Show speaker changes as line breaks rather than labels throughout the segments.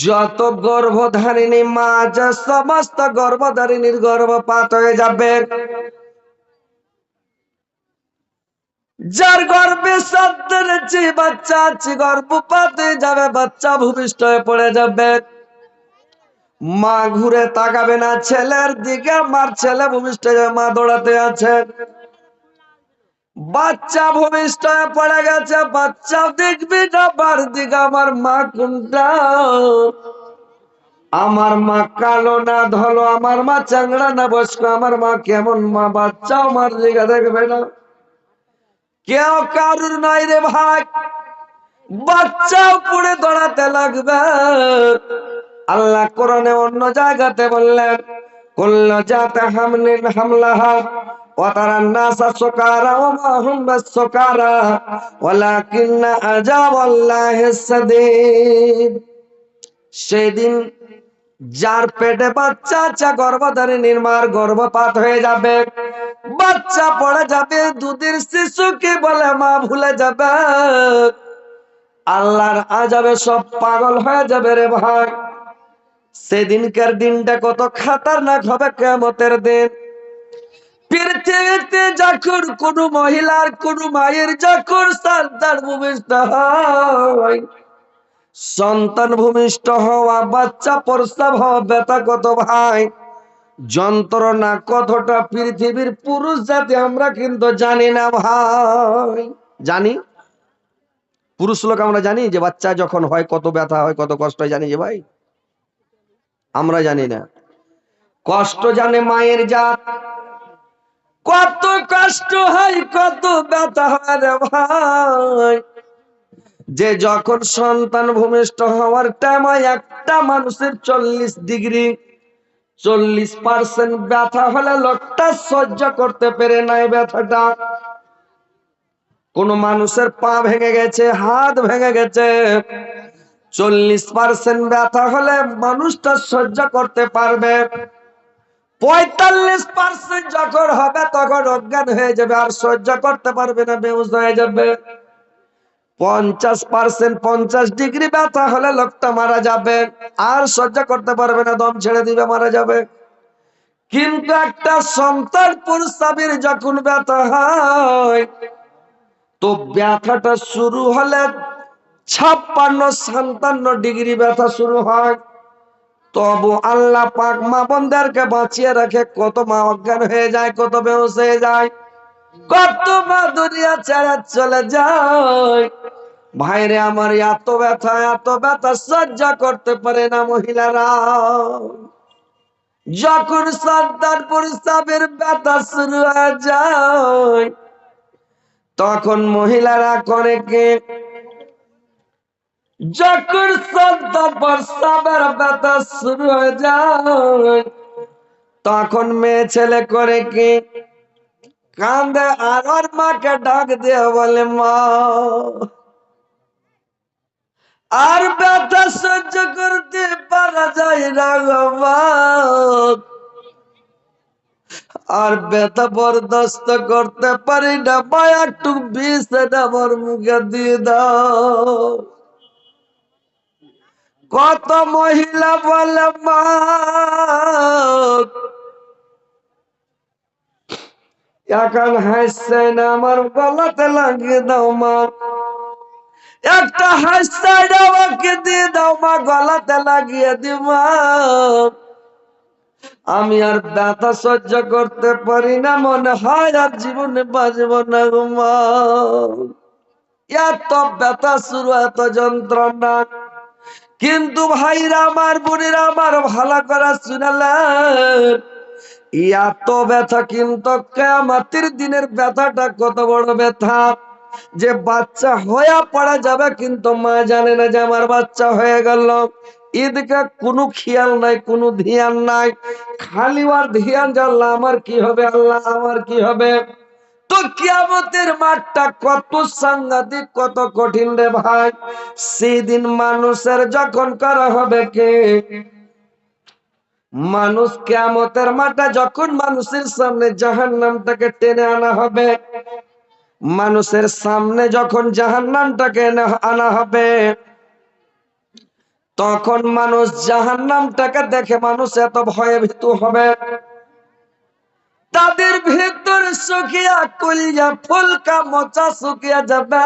যত গর্ভধারিণী মা যা সমস্ত গর্ভধারিণীর গর্ভপাত হয়ে যাবে। যার গর্ভে সন্তান আছে বাচ্চা আছে, গর্ভপাত হয়ে যাবে, বাচ্চা ভূমিষ্ঠ হয়ে পড়ে যাবে। মা ঘুরে তাকাবে না, ছেলের দিকে, মার ছেলে ভূমিষ্ঠ হয়ে মা দৌড়াতে আছে। বাচ্চা ভূমিষ্ঠ হয়ে পড়ে গেছে, বাচ্চা দেখবি না, বার দিকে আমার মা কোনটা আমার মা কালো না, ধলো, আমার মা চাংড়া না, বয়স্ক, আমার মা কেমন মা বাচ্চা আমার দিকে দেখবে না। কেউ কারুর নাই রে ভাই, বাচ্চাও পড়ে দৌড়াতে লাগবে। আল্লাহ কোরআনে অন্য জায়গাতে বললেন, কুল্ল জাতে হামলা হামলাহা وترى الناس سكارى وما هم بالسكارى ولكن عذاب الله الشديد সেদিন যার পেটে বাচ্চা আছে গর্ভধারিণীর মার গর্ভপাত হয়ে যাবে বাচ্চা পড়ে যাবে দুধের শিশুকে বলে মা ভুলে যাবে আল্লাহর আজাবে সব পাগল হয়ে যাবে রে ভাই সেদিনকার দিনটা কত খাতারনাক হবে কেমতের দিন পৃথিবীতে যখন কোন মহিলার, কোন মায়ের যখন সন্তান ভূমিষ্ঠ হয়, সন্তান ভূমিষ্ঠ হওয়া বাচ্চা প্রস্তাব হওয়া ব্যথা কত ভাই? যন্ত্রণা কতটা পৃথিবীর পুরুষ জাতি আমরা কিন্তু জানি না ভাই। জানি? পুরুষ লোক আমরা জানি যে বাচ্চা যখন হয় কত ব্যথা হয়, কত কষ্ট জানি যে ভাই? আমরা জানি না। কষ্ট জানে মায়ের জাত কত কষ্ট হয়, কত ব্যথা হয় রে ভাই। যে যখন সন্তান ভূমিষ্ঠ হওয়ার টাইম একটা মানুষের চল্লিশ ডিগ্রি চল্লিশ পার্সেন্ট ব্যথা হলে লোকটা সহ্য করতে পেরে নাই ব্যথাটা। কোন মানুষের পা ভেঙে গেছে, হাত ভেঙে গেছে। চল্লিশ পার্সেন্ট ব্যথা হলে মানুষটা সহ্য করতে পারবে। পঁয়তাল্লিশ পার্সেন্ট যখন হবে, তখন অজ্ঞান হয়ে যাবে আর সহ্য করতে পারবে না বেউজ হয়ে যাবে। পঞ্চাশ পার্সেন্ট পঞ্চাশ ডিগ্রি ব্যথা হলে লোকটা মারা যাবে, আর সহ্য করতে পারবে না, দম ছেড়ে দিবে, মারা যাবে। কিন্তু একটা সন্তান পুরুষাবির যখন ব্যথা হয়, তো ব্যথাটা শুরু হলে ছাপ্পান্ন সাতান্ন ডিগ্রি ব্যথা শুরু হয়। তবু আল্লাহ পাক মা বোনদেরকে বাঁচিয়ে রাখে, কত মা অজ্ঞান হয়ে যায়, কত বেহস হয়ে যায়। কত মা দুনিয়া ছেড়ে চলে যায়। ভাইরে আমার এত ব্যথা এত ব্যথা সহ্য করতে পারে না মহিলারা। যখন সন্তান প্রস্তাবের ব্যথা শুরু হয়ে যায়, তখন মহিলারা করে কে? যখন সন্তান প্রস্তাবের ব্যথা শুরু হয়ে যায়, তখন মেয়ে ছেলে করে কি কান্দে আর ওর মাকে ডাক দিয়ে বলে, মা, আর ব্যথা সহ্য করতে পারা যায় না আর ব্যথা বরদাস্ত করতে পারি না, মা, একটু বিষ এটা আমার মুখে দিয়ে দাও। কত মহিলা বলে এখন হাসছে না আমার গলাতে লাগিয়ে দাও, মা। একটা হাসছে আমাকে দিয়ে দাও, মা, গলাতে লাগিয়ে দি মা। আমি আর ব্যথা সহ্য করতে পারি না, মনে হয় আর জীবনে বাঁচব না গো, মা। এত ব্যথা শুরু, এত যন্ত্রণা। কিন্তু ভাইরা, আমার বোনেরা, আমার ভালো করা শুনালেন এত ব্যথা কিন্তু কেমাতির দিনের ব্যথাটা কত বড় ব্যথা। যে বাচ্চা হয়ে পড়া যাবে কিন্তু মা জানে না যে আমার বাচ্চা হয়ে গেল। এদিকে কোনো খেয়াল নাই, কোনো ধ্যান নাই। খালি আর ধ্যান জানলা আমার কি হবে, আল্লাহ, আমার কি হবে? তো কিয়ামতের মাঠটা কত সাংঘাতিক, কত কঠিন রে ভাই। সেদিন মানুষের যখন করা হবে কে? মানুষ কেমতের মাঠটা যখন মানুষের সামনে জাহান নামটাকে টেনে আনা হবে, মানুষের সামনে যখন জাহান্নামটাকে এনে- আনা হবে, তখন মানুষ জাহান নামটাকে দেখে মানুষ এত ভয়ে ভীতু হবে। তাদের ভেতর শুকিয়া কলিয়া ফুলকা মোচা শুকিয়া যাবে।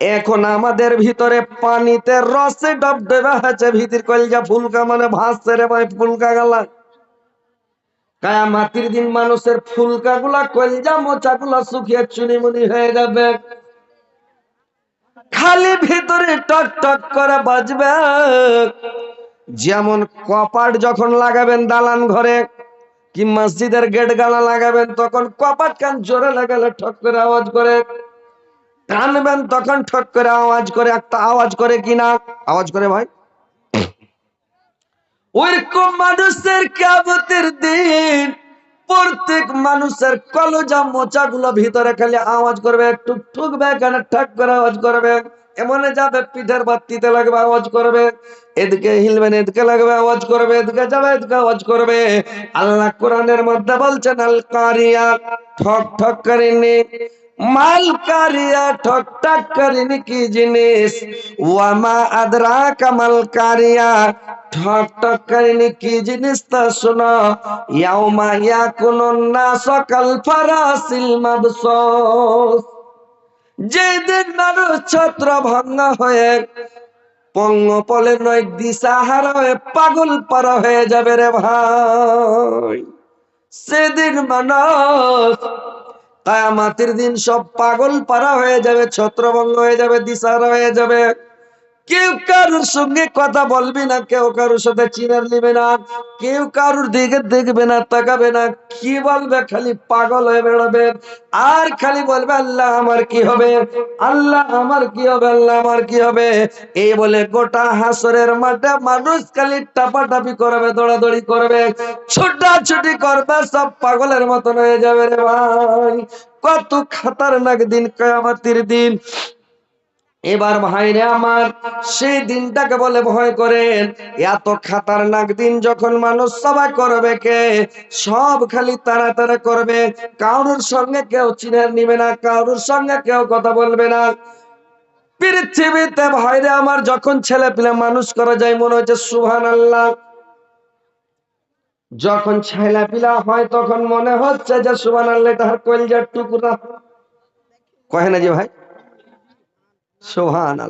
এখন আমাদের ভিতরে পানিতে রসে ডব ডবে আছে, ভিতর কলিয়া ফুলকা মানে ভাসছে রে ভাই, ফুলকা গালা। কায়ামাতির দিন মানুষের ফুলকা গুলা কলজা মোচা গুলা শুকিয়ে চুনিমুনি হয়ে যাবে। খালি ভিতরে টক টক করে বাজবে। যেমন কপাট যখন লাগাবেন দালান ঘরে কি মসজিদের গেট গালা লাগাবেন তখন কপাট কান জোরে লাগালে ঠক করে আওয়াজ করে। টানবেন তখন ঠক করে আওয়াজ করে, একটা আওয়াজ করে কিনা আওয়াজ করে ভাই। ওইরকম মানুষের কাবতের দিন প্রত্যেক মানুষের কলজা মোচা গুলো ভিতরে খালি আওয়াজ করবে টুক ঠুকবে এখানে ঠাক করে আওয়াজ করবে। এমনে যাবে পিঠের বাত্তিতে লাগবে আওয়াজ করবে, এদিকে হিলবেন, এদিকে লাগবে আওয়াজ করবে, এদিকে যাবে, এদিকে আওয়াজ করবে। আল্লাহ কোরআনের মধ্যে বলছেন, আল কারিয়া ঠক ঠক করেনি। মাল কারিয়া ঠক ঠাক করেনি কি জিনিস? ওয়ামা আদরা কামাল ঠক ঠক করেনি কি জিনিস তা শোনো। ইয়াউমা ইয়াকুনুন নাস কাল ফারাসিল মাবসুস। যেদিন মানুষ ছত্র ভঙ্গ হয়ে পঙ্গপলে নয় দিশাহারা হয়ে পাগল পারা হয়ে যাবে রে ভাই। সেদিন মানুষ কায়ামাতির দিন সব পাগল পারা হয়ে যাবে, ছত্রভঙ্গ হয়ে যাবে, দিশাহারা হয়ে যাবে। কেউ কারোর সঙ্গে কথা বলবি না, কেউ কারোর সাথে চিনার নিবে না, কেউ কারোর দিকে দেখবে না, তাকাবে না, কি বলবে, খালি পাগল হয়ে বেড়াবে। আর খালি বলবে, আল্লাহ আমার কি হবে? আল্লাহ আমার কি হবে? আল্লাহ আমার কি হবে? এই বলে গোটা হাসরের মাঠে মানুষ খালি টাপাটাপি করবে, দৌড়াদৌড়ি করবে। ছোটাছুটি করবে, সব পাগলের মতন হয়ে যাবে রে ভাই। কত খাতারনাক দিন, কায়ামাতির দিন। এবার ভাইরে আমার, সেই দিনটাকে বলে ভয় করেন। এত খাতারনাক দিন যখন মানুষ সবাই করবে কে? সব খালি তারা তারা করবে। কারোর সঙ্গে কেউ চিনে নিবে না, কারোর সঙ্গে কেউ কথা বলবে না। পৃথিবীতে ভাইরে আমার যখন ছেলে পিলে মানুষ করা যায়, মনে হচ্ছে সুহান আল্লাহ যখন ছেলে পিলা হয় তখন মনে হচ্ছে যে সুহান আল্লাহ তাহার কলজার টুকুরা। কহে না যে ভাই? সোহান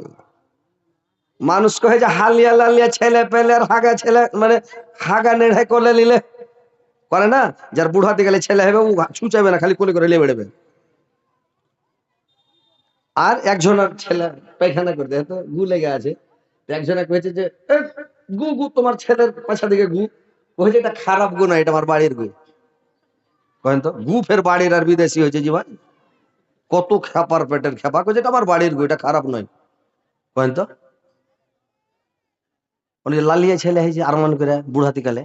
মানুষ কহে যে হালিয়া লালিয়া ছেলে পেলে আর হাগা ছেলে মানে হাগা নেড়াই করলে নিলে করে না? যার বুড়াতে গেলে ছেলে হবে ও ছুচাবে না খালি কোলে করে লিয়ে বেড়াবে আর একজনের ছেলে পায়খানা করতে তো গু লেগে আছে একজনে কয়েছে যে "এ, গু গু তোমার ছেলের পাশা দিকে গু। কয়েছে এটা খারাপ গু না এটা আমার বাড়ির গু। কহেন তো গু ফের বাড়ির আর বিদেশি হয়েছে জি ভাই কত খেপার পেটের কইছে এটা আমার বাড়ির গো, এটা খারাপ নয়। কহেন তো? উনি লালিয়া ছেলে হয়েছে, আরমান করে, বুড়াতি কালে।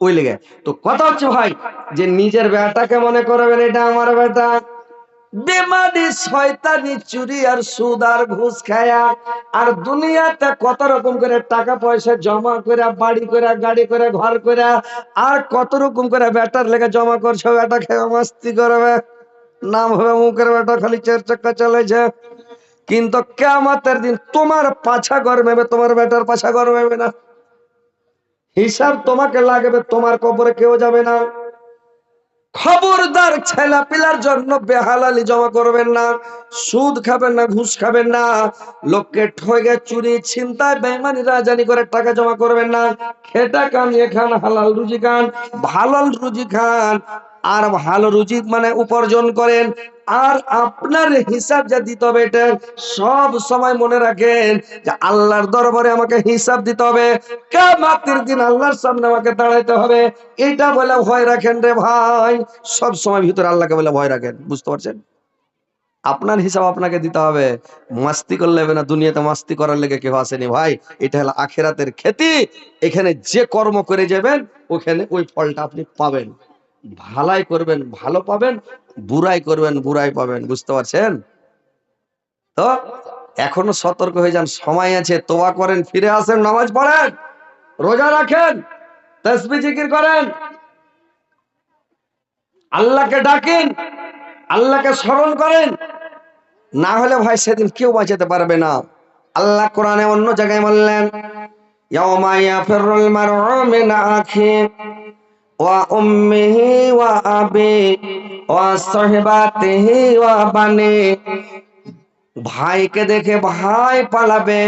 ওই লেগে। তো কথা হচ্ছে ভাই, যে নিজের বেটাকে মনে করবেন, এটা আমার বেটা। বেমানি শয়তানি চুরি আর সুদ আর ঘুষ খায়া, আর দুনিয়াতে কত রকম করে টাকা পয়সা জমা করে, বাড়ি করে, গাড়ি করে, ঘর করে, আর কত রকম করে বেটার লেগে জমা করছে, বেটা খেয়ে মাস্তি করবে। নাম হবে মুখের বেটা, খালি চার চাক্কা চালাইছে কিন্তু কেমতের দিন তোমার পাছা গরম হবে তোমার বেটার পাছা গরম হবে না। হিসাব তোমাকে লাগবে, তোমার কবরে কেউ যাবে না। খবরদার ছেলা পিলার জন্য বেহালালি জমা করবেন না। সুদ খাবেন না, ঘুষ খাবেন না। লোককে ঠগে চুরি, ছিনতাই বেমানি রাজানি করে টাকা জমা করবেন না। খেটা কামিয়ে খান, হালাল রুজি খান, ভালো রুজি খান। আর ভালো রুজি মানে উপার্জন করেন। আর আপনার হিসাব যা দিতে হবে এটা সব সময় মনে রাখেন যে আল্লাহর দরবারে আমাকে হিসাব দিতে হবে। কেমাতের দিন আল্লাহর সামনে আমাকে দাঁড়াইতে হবে। এটা বলে ভয় রাখেন রে ভাই। সব সময় ভিতরে আল্লাহকে বলে ভয় রাখেন, বুঝতে পারছেন? আপনার হিসাব আপনাকে দিতে হবে। মাস্তি করলে না, দুনিয়াতে মাস্তি করার লেগে কেউ আসেনি। ভাই, এটা হলো আখেরাতের খ্যাতি এখানে যে কর্ম করে যাবেন, ওখানে ওই ফলটা আপনি পাবেন। ভালাই করবেন, ভালো পাবেন বুড়াই করবেন বুড়াই পাবেন, বুঝতে পারছেন? তো এখনও সতর্ক হয়ে যান, সময় আছে, তোবা করেন, ফিরে আসেন, নামাজ পড়েন, রোজা রাখেন তসবি করেন। আল্লাহকে ডাকেন, আল্লাহকে স্মরণ করেন। না হলে ভাই সেদিন কেউ বাঁচাতে পারবে না। আল্লাহ কোরআনে অন্য জায়গায় বললেন ওয়া সাহিবাতিহি ওয়া বানি। ভাইকে দেখে ভাই পালাবে।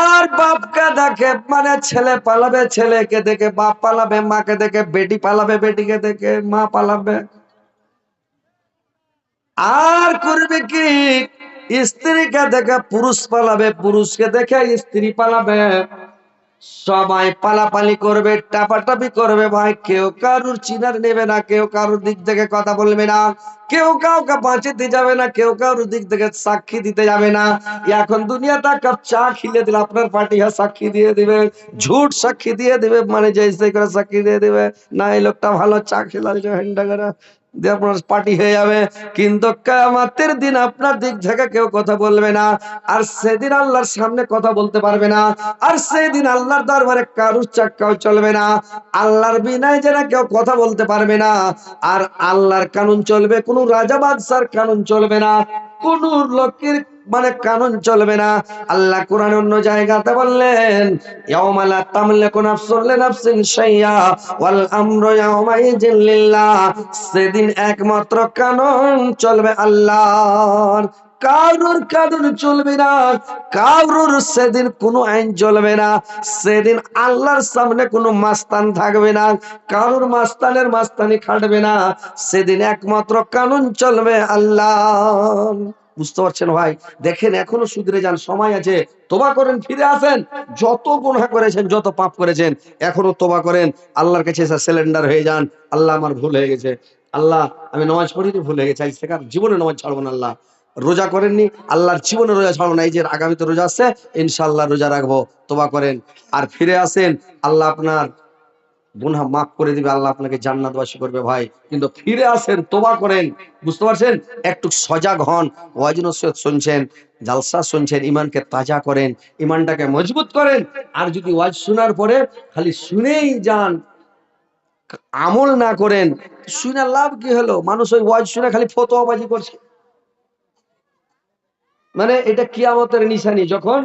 আর বাপকে দেখে মানে ছেলে পালাবে, ছেলেকে দেখে বাপ পালাবে, মাকে দেখে বেটি পালাবে, বেটিকে দেখে মা পালাবে। আর করবে কি? স্ত্রীকে দেখে পুরুষ পালাবে, পুরুষকে দেখে স্ত্রী পালাবে। সবাই পালাপালি করবে, টাপাটাপি করবে ভাই। কেউ কারুর চিনার নেবে না, কেউ কারুর দিক থেকে কথা বলবে না। কেউ কাউকে বাঁচাতে যাবে না, কেউ কারুর দিক থেকে সাক্ষী দিতে যাবে না। এখন দুনিয়াটা কাপ চা খিলে দিলে, আপনার পার্টি হ্যাঁ সাক্ষী দিয়ে দিবে। ঝুট সাক্ষী দিয়ে দিবে মানে যে করে সাক্ষী দিয়ে দিবে। না, এই লোকটা ভালো চা খেলাচ্ছে হ্যান্ডা করে। আপনার পার্টি হয়ে যাবে। কিন্তু দিন আপনার দিক থেকে কেউ কথা বলবে না। আর সেদিন আল্লাহর সামনে কথা বলতে পারবে না। আর সেদিন আল্লাহর দরবারে কারুর চাক্কাও চলবে না। আল্লাহর বিনায় যেন কেউ কথা বলতে পারবে না। আর আল্লাহর কানুন চলবে, কোন রাজা বাদশার কানুন চলবে না। কোন লোকের মানে কানুন চলবে না। আল্লাহ কোরআন অন্য জায়গাতে বললেন, ইয়াউমা লা তামলিকু নাফসুন লিনাফসিন শাইয়া ওয়াল আমরু ইয়াউমাইযিন লিল্লাহ। সেদিন একমাত্র কানুন চলবে আল্লাহর। কারুর কানুন চলবে না, কারুর সেদিন কোনো আইন চলবে না, সেদিন আল্লাহর সামনে কোনো মাস্তান থাকবে না, কারুর মাস্তানের মাস্তানি খাটবে না, সেদিন একমাত্র কানুন চলবে আল্লাহ বুঝতে পারছেন ভাই? দেখেন, এখনও সুধরে যান, সময় আছে। তোবা করেন, ফিরে আসেন। যত গুনাহ করেছেন, যত পাপ করেছেন, এখনও তোবা করেন। আল্লাহর কাছে সিলিন্ডার হয়ে যান। আল্লাহ আমার ভুল হয়ে গেছে। আল্লাহ, আমি নামাজ পড়িনি ভুল হয়ে গেছে। আজ থেকে জীবনে নামাজ ছাড়বো না আল্লাহ। রোজা করেননি, আল্লাহর জীবনে রোজা ছাড়বো না। এই যে আগামীতে রোজা আসছে ইনশাআল্লাহ রোজা রাখব। তোবা করেন। আর ফিরে আসেন, আল্লাহ আপনার গুনাহ মাফ করে দিবে, আল্লাহ আপনাকে জান্নাতবাসী করবে ভাই। কিন্তু ফিরে আসেন তোবা করেন, বুঝতে পারছেন? একটু সজাগ হন, ওয়াজ নসিহত শুনছেন, জালসা শুনছেন ইমানকে তাজা করেন ইমানটাকে মজবুত করেন, আর যদি ওয়াজ শোনার পরে খালি শুনেই যান, আমল না করেন, শুনে লাভ কি হলো? মানুষ ওই ওয়াজ শুনে খালি ফতোয়াবাজি করছে। মানে এটা কিয়ামতের নিশানি, যখন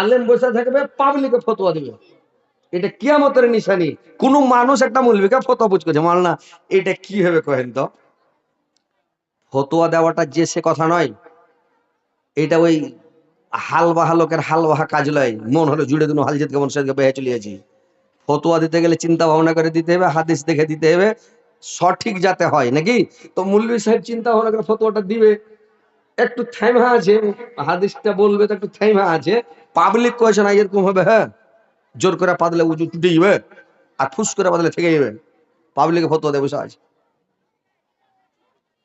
আলেম বসে থাকবে পাবলিকে ফতোয়া দিবে। এটা কিয়ামতের নিশানি। কোন মানুষ একটা মূলবিকা ফতোয়া বুঝ করছে। না, এটা কি হবে কহেন তো? ফতোয়া দেওয়াটা যে সে কথা নয়, এটা ওই হাল বাহা লোকের হাল বাহা কাজ লয়। মন হলো জুড়ে দিন হাল কেমন সেদিকে বেহে চলিয়েছি ফতোয়া দিতে গেলে চিন্তা ভাবনা করে দিতে হবে, হাদিস দেখে দিতে হবে, সঠিক যাতে হয়, নাকি? তো মুলবি সাহেব চিন্তা ভাবনা করে ফতোয়াটা দিবে। একটু থাইমা আছে, হাদিসটা বলবে তো একটু থাইমা আছে। পাবলিক কয়েছে না এরকম হবে হ্যাঁ? জোর করে পাদলে উঁচু টুটে যাবে আর ফুস করে পাদলে থেকে যাবে পাবলিকে ফতোয়া দেবে বসে আছে।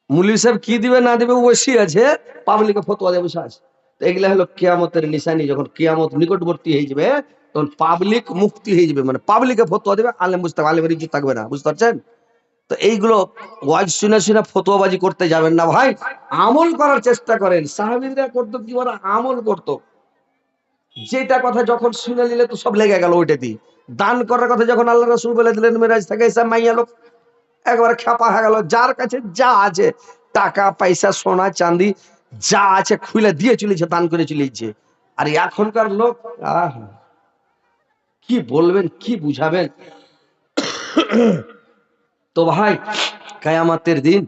মুলি সাহেব কি দিবে, না দিবে ওসি আছে, পাবলিকে ফতোয়া দেবে বসে আছে। এগুলা হলো কিয়ামতের নিশানি, যখন কিয়ামত নিকটবর্তী হয়ে যাবে, তখন পাবলিক মুক্তি হয়ে যাবে মানে পাবলিকে ফতোয়া দেবে, আলেম বুঝতে আলেমের ইজ্জত থাকবে না, বুঝতে পারছেন? তো এইগুলো ওয়াজ শুনে শুনে ফতোয়াবাজি করতে যাবেন না ভাই। আমল করার চেষ্টা করেন। সাহাবিরা করতো কি বলে? আমল করতো। যেটা কথা যখন শুনে নিলে তো সব লেগে গেল ওইটাতেই দান করার কথা যখন আল্লাহ রসুল বলে দিলেন, মেরাজ থেকে এসে মাইয়া লোক, একবার খেপা হয়ে গেল। যার কাছে যা আছে, টাকা, পয়সা, সোনা, চাঁদি, যা আছে খুলে দিয়ে চলেছে, দান করে চলেছে। আর এখনকার লোক, আহ, কি বলবেন, কি বুঝাবেন? তো ভাই, কেয়ামতের দিন,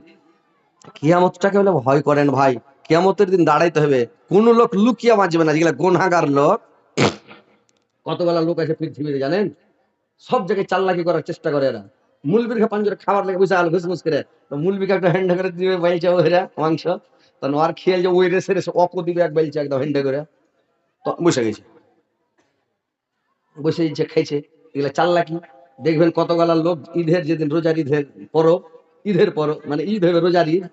কিয়ামতটাকে বলে ভয় করেন ভাই। কিয়ামতের দিন দাঁড়াইতে হবে। কোন লোক লুকিয়ে বাঁচবে না, যেগুলা গোনাগার লোক। কতগুলা লোক আছে পৃথিবীতে জানেন? সব জায়গায় চাল্লাকি করার চেষ্টা করে এরা। মুলবির খা পাঞ্জরে খাবার লেগে বসে আল ঘুসমুস করে। তো মুলবিকে একটা হ্যান্ড করে দিবে বাইলছে ওরা মাংস। তো আর খেয়ে যে ওই রেসে রেসে অক দিবে এক বাইলছে একদম হ্যান্ড করে। তো বসে গেছে। বসে দিচ্ছে খাইছে, এগুলা চাল্লাকি। দেখবেন কতগুলা লোক ঈদের যেদিন রোজার ঈদের পরব ঈদের পরব মানে ঈদ হবে রোজার ঈদ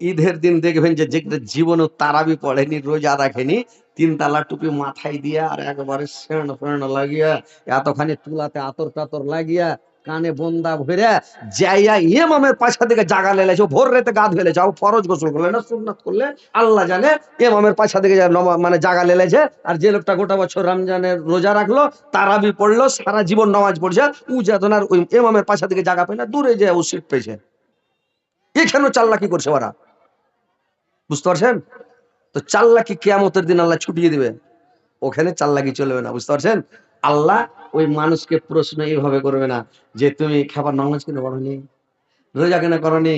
ঈদের দিন দেখবেন যে যেটা জীবনে তারাবি পড়েনি, রোজা রাখেনি তিন তালা টুপি মাথায় দিয়া আর একবারে সেণ ফেণ লাগিয়া, এতখানি তুলাতে আতর টাতর লাগিয়া, কানে বন্দা ভরে যাইয়া ইমামের পাশা দিকে জাগা লেলেছে ভোর রেতে গা ধুয়ে যাও ফরজ গোসল করলে, না সুন্নাত করলে, আল্লাহ জানে ইমামের পাশা নমা- মানে জাগা লেলেছে আর যে লোকটা গোটা বছর রমজানের রোজা রাখল, তারাবি পড়ল, সারা জীবন নামাজ পড়ছে উ যেত না ওই ইমামের পাশা দিকে জাগা পায় না, দূরে যে ও সিট পেয়েছে। এখানেও চাল্লাকি করছে ওরা। বুঝতে পারছেন? তো চাল্লাকি কেয়ামতের দিন আল্লাহ ছুটিয়ে দিবে। ওখানে চাল্লাকি চলবে না, বুঝতে পারছেন? আল্লাহ ওই মানুষকে প্রশ্ন এইভাবে করবে না যে, তুমি খাবার নামাজ কেন করনি রোজা কেন করনি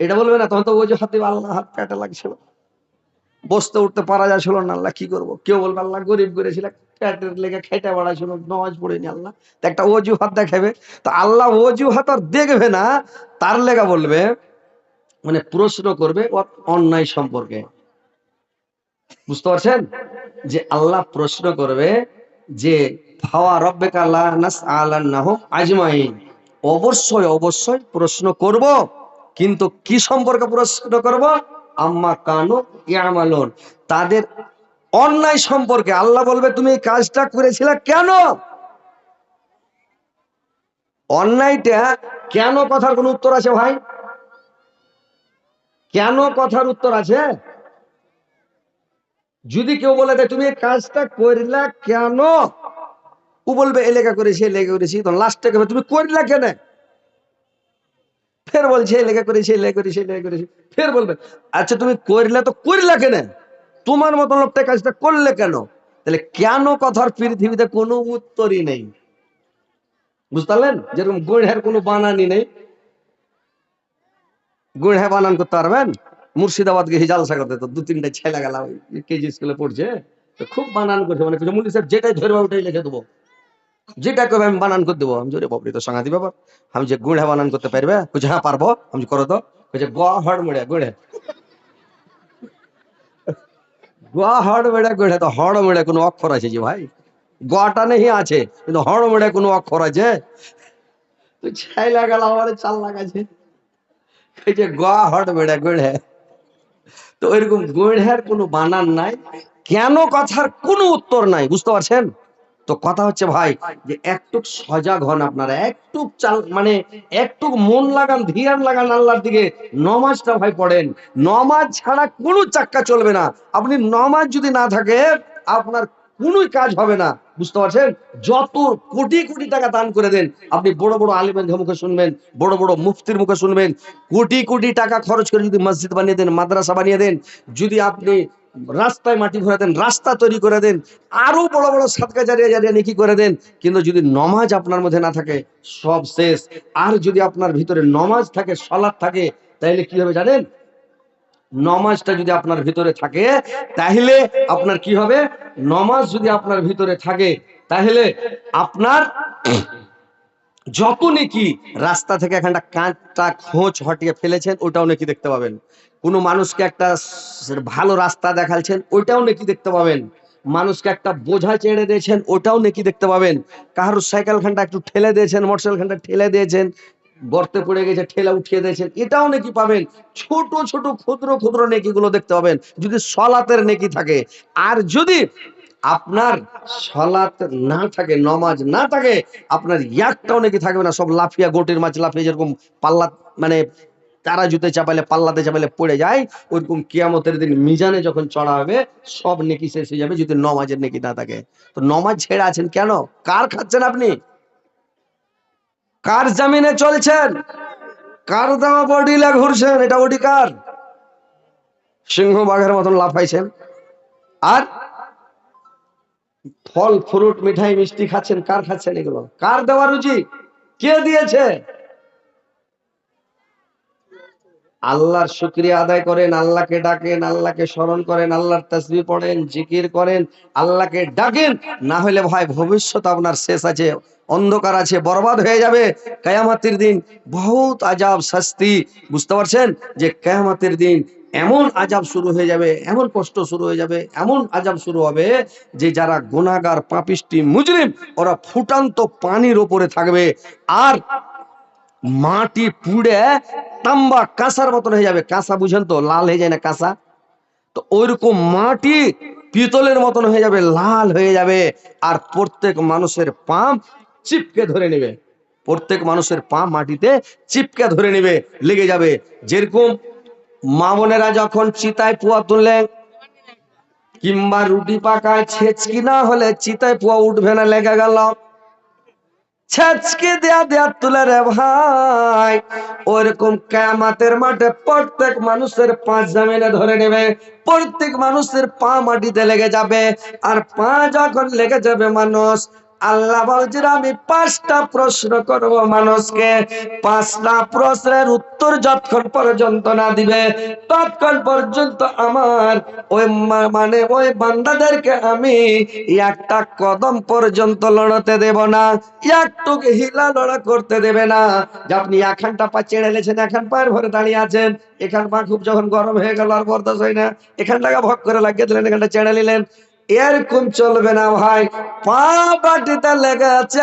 এটা বলবে না তখন তো ওই যে হাতে আল্লাহ হাত কাটা লাগছিল। বসতে উঠতে পারা যাচ্ছিল না, আল্লাহ কি করব? কেউ বলবে, আল্লাহ গরিব করেছিল পেটের লেগে খেটে বেড়াছিল নামাজ পড়েনি আল্লাহ। একটা অজুহাত দেখাবে। তো আল্লাহ অজুহাত আর দেখবে না, তার লেগা বলবে মানে প্রশ্ন করবে ওর অন্যায় সম্পর্কে। বুঝতে পারছেন? যে আল্লাহ প্রশ্ন করবে যে অবশ্যই অবশ্যই প্রশ্ন করব, কিন্তু কি সম্পর্কে প্রশ্ন করব? আম্মা কানু ইয়ামালুন। তাদের অন্যায় সম্পর্কে আল্লাহ বলবে, তুমি এই কাজটা করেছিলে কেন? অন্যায়টা কেন কথার কোনো উত্তর আছে ভাই? কেন কথার উত্তর আছে? যদি কেউ বলে দেয় তুমি কাজটা করলা কেন? ও বলবে এ লেখা করেছি এ লেখা করেছি তো লাস্টে কবে তুমি করলা কেন? ফের বলছে এ লেখা করেছি এ লেখা করেছি এ লেখা করেছি। ফের বলবে আচ্ছা তুমি করলা তো করলা কেন? তোমার মতন লোকটা কাজটা করলে কেন? তাহলে কেন কথার পৃথিবীতে কোনো উত্তরই নেই? বুঝতে পারলেন? যেরকম গুড়ের কোনো বানানি নেই গুড়ে বানান করতে পারবেন? মুর্শিদাবাদ গিয়ে জালসা করতে তো দু তিনটা ছেলে গেলা কেজি স্কুলে পড়ছে। তো খুব বানান করছে মানে মুলি স্যার যেটাই ধরবে ওটাই লিখে দেবো। যেটা কবে আমি বানান করে দেবো? আমি জোরে বাবরি তো সাংঘাতি ব্যাপার। আমি যে গুড়ে বানান করতে পারবে বলছে হ্যাঁ পারব, আমি করো তো। বলছে গ হড় মুড়ে, গুড়ে। গ হড় মেড়ে, গুড়ে, তো হড় মেড়ে কোনো অক্ষর আছে যে ভাই? গটা নেই আছে, কিন্তু হড় মেড়ে কোনো অক্ষর আছে। তো ছাইলা গেল, আমার চাল লাগাছে এই যে গ হট বেড়া গড়ে তো ওইরকম গড়ের কোনো বানান নাই, কেন কথার কোনো উত্তর নাই, বুঝতে পারছেন? তো কথা হচ্ছে ভাই, যে একটু সজাগ হন আপনারা একটু চাল মানে একটু মন লাগান, ধিয়ান লাগান আল্লাহর দিকে, নমাজটা ভাই পড়েন। নমাজ ছাড়া কোনো চাক্কা চলবে না। আপনি নমাজ যদি না থাকে আপনার কোনো কাজ হবে না। বুঝতে পারছেন? যত কোটি কোটি টাকা দান করে দেন, আপনি বড় বড় আলিমের মুখে শুনবেন, বড় বড় মুফতির মুখে শুনবেন, কোটি কোটি টাকা খরচ করে যদি মসজিদ বানিয়ে দেন, মাদ্রাসা বানিয়ে দেন, যদি আপনি রাস্তায় মাটি ভরে দেন, রাস্তা তৈরি করে দেন, আরও বড় বড় সাতকা জারিয়া জারিয়া নেকি করে দেন, কিন্তু যদি নমাজ আপনার মধ্যে না থাকে, সব শেষ। আর যদি আপনার ভিতরে নমাজ থাকে, সলাদ থাকে, তাইলে কি হবে জানেন? নমাজটা যদি আপনার ভিতরে থাকে, তাহলে আপনার কি হবে? নমাজ যদি আপনার ভিতরে থাকে, তাহলে আপনার যত নাকি রাস্তা থেকে এখানটা কাঁচটা খোঁজ হটিয়ে ফেলেছেন, ওটাও নাকি দেখতে পাবেন। কোনো মানুষকে একটা ভালো রাস্তা দেখাচ্ছেন, ওইটাও নাকি দেখতে পাবেন। মানুষকে একটা বোঝা চেড়ে দিয়েছেন, ওটাও নাকি দেখতে পাবেন। কারোর সাইকেল খানটা একটু ঠেলে দিয়েছেন মোটরসাইকেল খানটা ঠেলে দিয়েছেন গর্তে পড়ে গেছে, ঠেলা উঠিয়ে দিয়েছেন এটাও নাকি পাবেন। ছোট ছোট, ক্ষুদ্র ক্ষুদ্র নেকিগুলো দেখতে পাবেন। যদি সলাতের নেকি থাকে। আর যদি আপনার সলাত না থাকে, নমাজ না থাকে, আপনার একটাও নাকি থাকবে না। সব লাফিয়া গোটের মাছ লাফিয়ে যেরকম পাল্লা মানে তারা জুতে চাপালে পাল্লাতে চাপালে পড়ে যায়, ওইরকম কিয়ামতের দিন মিজানে যখন চড়া হবে, সব নেকি শেষ হয়ে যাবে, যদি নমাজের নেকি না থাকে। তো নমাজ ছেড়ে আছেন কেন? কার খাচ্ছেন আপনি? কার জামিনে চলছেন? কার দেওয়া বডিলা ঘুরছেন? এটা ওটি কার সিংহ বাঘের মতন লাফাইছেন। আর ফল ফ্রুট মিঠাই, মিষ্টি খাচ্ছেন। কার খাচ্ছেন এগুলো? কার দেওয়া রুচি কে দিয়েছে? আল্লাহর শুক্রিয়া আদায় করেন, আল্লাহকে ডাকেন, আল্লাহকে স্মরণ করেন, আল্লাহর তসবি পড়েন, জিকির করেন, আল্লাহকে ডাকেন, না হলে ভাই ভবিষ্যৎ আপনার শেষ আছে, অন্ধকার আছে, বরবাদ হয়ে যাবে। কায়ামাতের দিন বহুত আজাব শাস্তি, বুঝতে পারছেন? যে কায়ামাতের দিন এমন আজাব শুরু হয়ে যাবে, এমন কষ্ট শুরু হয়ে যাবে, এমন আজাব শুরু হবে যে যারা গুনাহগার, পাপিষ্টি, মুজরিম, ওরা ফুটান্ত পানির ওপরে থাকবে। আর মাটি পুড়ে তাম্বা কাঁসার মতন হয়ে যাবে। কাঁসা বুঝেন তো, লাল হয়ে যায় না কাঁসা? তো ওইরকম মাটি পিতলের মতন হয়ে যাবে, লাল হয়ে যাবে। আর প্রত্যেক মানুষের পাম চিপকে ধরে নেবে। প্রত্যেক মানুষের পা মাটিতে চিপকে ধরে নেবে, লেগে যাবে। যেরকম মা বোনেরা যখন চিতায় পোয়া তুললেন, কিংবা রুটি পাকায় ছেচকি না হলে চিতায় পোয়া উঠবে না, লেগে গেল। ছেচকে দেয়া দেয়া তুলে রে ভাই। ওরকম কেমাতের মাঠে প্রত্যেক মানুষের পাঁচ জামিনে ধরে নেবে, প্রত্যেক মানুষের পা মাটিতে লেগে যাবে, আর পা যখন লেগে যাবে মানুষ আল্লাহ বলছেন আমি পাঁচটা প্রশ্ন করব, মানুষকে পাঁচটা প্রশ্নের উত্তর যতক্ষণ পর্যন্ত না দিবে, ততক্ষণ পর্যন্ত আমার ওই মানে ওই বান্দাদেরকে আমি একটা কদম পর্যন্ত লড়তে দেব না, একটু হিলা লড়া করতে দেবে না। যে আপনি এখানটা পা চেড়ে লেছেন এখান পায়ের ভরে দাঁড়িয়ে আছেন, এখান পা খুব যখন গরম হয়ে গেল আর বরদাস হয় না, এখানটাকে ভক করে লাগিয়ে দিলেন, এখানটা চেড়ে নিলেন এরকম চলবে না ভাই, পা বাটিতে লেগে আছে।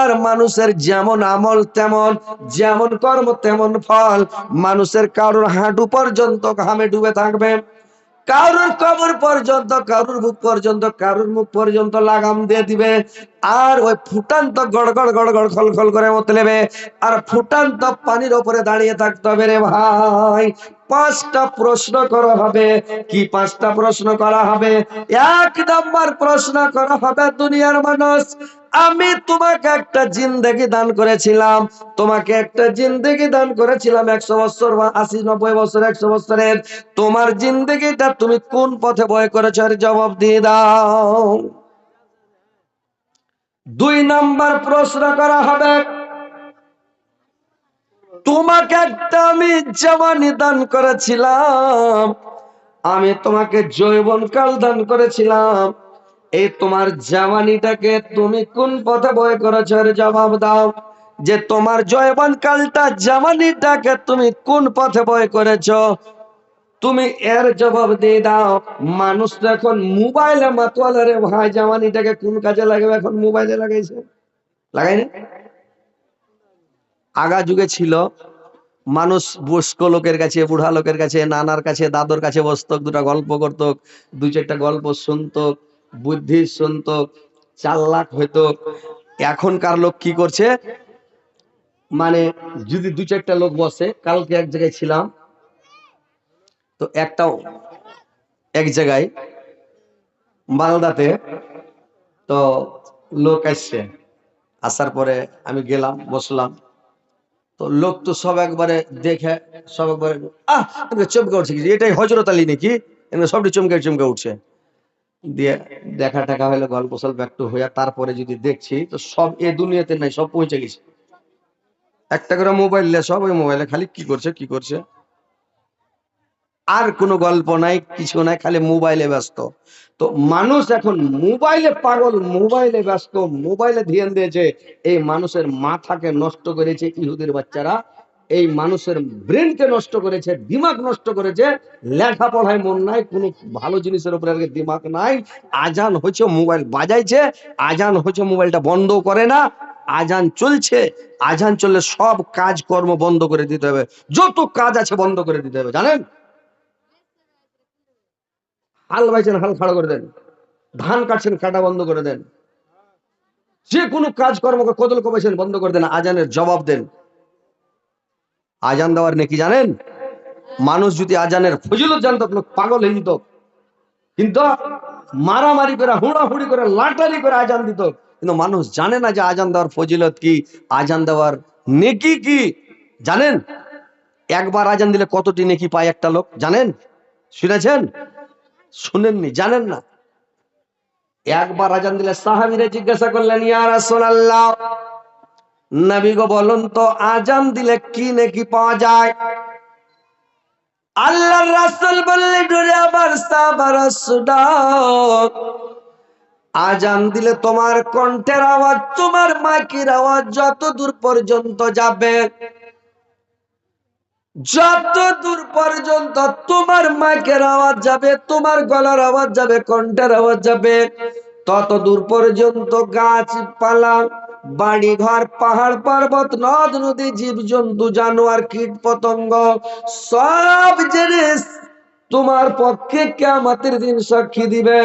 আর মানুষের যেমন আমল তেমন, যেমন কর্ম তেমন ফল, মানুষের কারোর হাঁটু পর্যন্ত ঘামে ডুবে থাকবে। কারোর কবর পর্যন্ত, কারোর মুখ পর্যন্ত, কারোর মুখ পর্যন্ত লাগাম দিয়ে দিবে। আর ওই ফুটান্ত গড় গড় গড় গড় খল খল করে মত নেবে আর ফুটান্ত পানির ওপরে দাঁড়িয়ে থাকতে হবে রে ভাই। পাঁচটা প্রশ্ন করা হবে। কি পাঁচটা প্রশ্ন করা হবে? এক নম্বর প্রশ্ন করা হবে দুনিয়ার মানুষ, আমি তোমাকে একটা জিন্দেগি দান করেছিলাম। তোমাকে একটা জিন্দেগি দান করেছিলাম একশো বছর বা আশি, নব্বই বছর, একশো বছরের। তোমার জিন্দেগিটা তুমি কোন পথে বয় করেছ এর জবাব দিয়ে দাও। দুই নাম্বার প্রশ্ন করা হবে তোমাকে একটা আমি জওয়ানি দান করেছিলাম। আমি তোমাকে যৌবন কাল দান করেছিলাম। এই তোমার জওয়ানিটাকে তুমি কোন পথে বয় করেছ এর জবাব দাও। যে তোমার যৌবন কালটা জওয়ানিটাকে তুমি কোন পথে বয় করেছ, তুমি এর জবাব দিয়ে দাও। মানুষ তো এখন মোবাইলে মাতোয়ালা ভাই জামানিটাকে কোন কাজে লাগবে? এখন মোবাইলে লাগাইছে। লাগাইনি আগা যুগে ছিল, মানুষ বয়স্ক লোকের কাছে, বুড়া লোকের কাছে, নানার কাছে, দাদর কাছে বসত, দুটা গল্প করত দু চারটা গল্প শুনত, বুদ্ধি শুনত চার লাখ হইতো। এখনকার লোক কি করছে? মানে যদি দু চারটা লোক বসে, কালকে এক জায়গায় ছিলাম, তো একটা এক জায়গায়, মালদাতে, তো লোক আসছে। আসার পরে আমি গেলাম, বসলাম। তো লোক তো সব একবারে দেখে, সব একবারে, আহ চমকে উঠছে এটাই হজরত আলী নাকি? সবটি চমকে চমকে উঠছে। দিয়ে দেখা টাকা হলে, গল্প সল্প একটু হইয়া তারপরে যদি দেখছি, তো সব এ দুনিয়াতে নাই, সব পৌঁছে গেছে। একটা করে মোবাইল সব ওই মোবাইলে খালি কি করছে কি করছে? আর কোনো গল্প নাই, কিছু নাই, খালি মোবাইলে ব্যস্ত। তো মানুষ এখন মোবাইলে পাগল, মোবাইলে ব্যস্ত, মোবাইলে ধ্যান দিয়েছে, এই মানুষের মাথাকে নষ্ট করেছে ইহুদের বাচ্চারা, এই মানুষের ব্রেনকে নষ্ট করেছে, দিমাগ নষ্ট করেছে, লেখাপড়ায় মন নাই, কোনো ভালো জিনিসের উপরে আর দিমাগ নাই, আজান হচ্ছে মোবাইল বাজাইছে, আজান হচ্ছে মোবাইলটা বন্ধ করে না, আজান চলছে, আজান চললে সব কাজকর্ম বন্ধ করে দিতে হবে, যত কাজ আছে বন্ধ করে দিতে হবে, জানেন? হাল বাইছেন, হাল খাড়া করে দেন। ধান কাটছেন, কাটা বন্ধ করে দেন। যে কোনো কাজকর্মকে কদল কমেছেন বন্ধ করে দেন, আজানের জবাব দেন। আজান দেওয়ার নাকি জানেন? মানুষ যদি আজানের ফজিলত জানতো পাগল হয়ে যেত। কিন্তু মারামারি করে, হুড়াহুড়ি করে, লাটারি করে আজান দিত। কিন্তু মানুষ জানে না যে আজান দেওয়ার ফজিলত কি, আজান দেওয়ার নেকি কি। জানেন? একবার আজান দিলে কতটি নেকি পায় একটা লোক? জানেন? শুনেছেন? শুনেননি, জানেন না। একবার আজান দিলে সাহাবিরে জিজ্ঞাসা করলেন, ইয়া রাসূলুল্লাহ, নবী গো বলুন তো, আজান দিলে কি নাকি পাওয়া যায়? আল্লাহর রাসূল বললেন ওরে আমার সাহাবার সুদাক আজান দিলে তোমার কণ্ঠের আওয়াজ, তোমার মাকির আওয়াজ যত দূর পর্যন্ত যাবে যত দূর পর্যন্ত তোমার মাইকের আওয়াজ যাবে, তোমার গলার আওয়াজ যাবে, কণ্ঠের আওয়াজ যাবে তত দূর পর্যন্ত গাছপালা বাড়ি ঘর পাহাড়, পর্বত, নদ, নদী জীব জন্তু জানোয়ার কীট পতঙ্গ সব জিনিস তোমার পক্ষে কেমতের দিন সাক্ষী দিবে।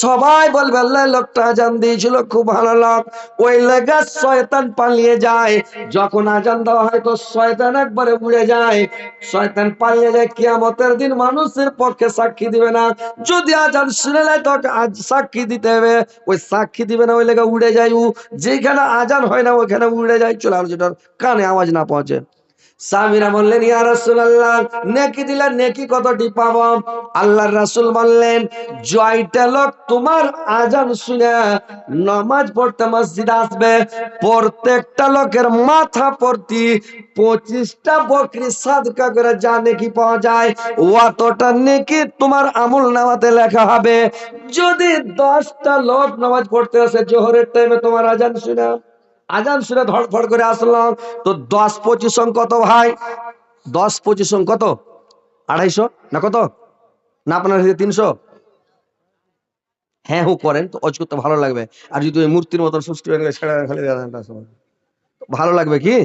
সবাই বলবে, আল্লাহ, লোকটা আজান দিয়েছিল, খুব ভালো লোক। ওই লেগা শয়তান পালিয়ে যায়। যখন আজান দেওয়া হয়, তো শয়তান একবারে উড়ে যায়। শয়তান পালিয়ে যায়, কিয়ামতের দিন মানুষের পক্ষে সাক্ষী দিবে না। যদি আজান শুনে নেয়, তো আজ সাক্ষী দিতে হবে। ওই সাক্ষী দিবে না, ওই লেগে উড়ে যায় উ। যেখানে আজান হয় না ওইখানে উড়ে যায়, চলে যেটার কানে আওয়াজ না পৌঁছে। সামিরা বললেন, ইয়া রাসূলুল্লাহ, নেকি দিলেন নেকি কতটি পাবো? আল্লাহর রাসূল বললেন, জয়টা লোক তোমার আজান শুনে নামাজ পড়তে মসজিদে আসবে। প্রত্যেকটা লোকের মাথা প্রতি পঁচিশটা বকরি সাদকা করে যা নেকি পাওয়া যায়, অতটা নেকি তোমার আমল নামাতে লেখা হবে। যদি দশটা লোক নামাজ পড়তে আসে, জোহরের টাইমে তোমার আজান শুনে আজান শুনে ধড়ফড় করে আসলাম। তো দশ পঁচিশ কত ভাই? দশ পঁচিশ কত? আড়াইশো? না কত? না আপনার তিনশো? হ্যাঁ হু করেন। তো অজ করতে ভালো লাগবে। আর যদি ওই মূর্তির মতন সৃষ্টি হয়ে গেলে ছেড়ে ভালো লাগবে কি?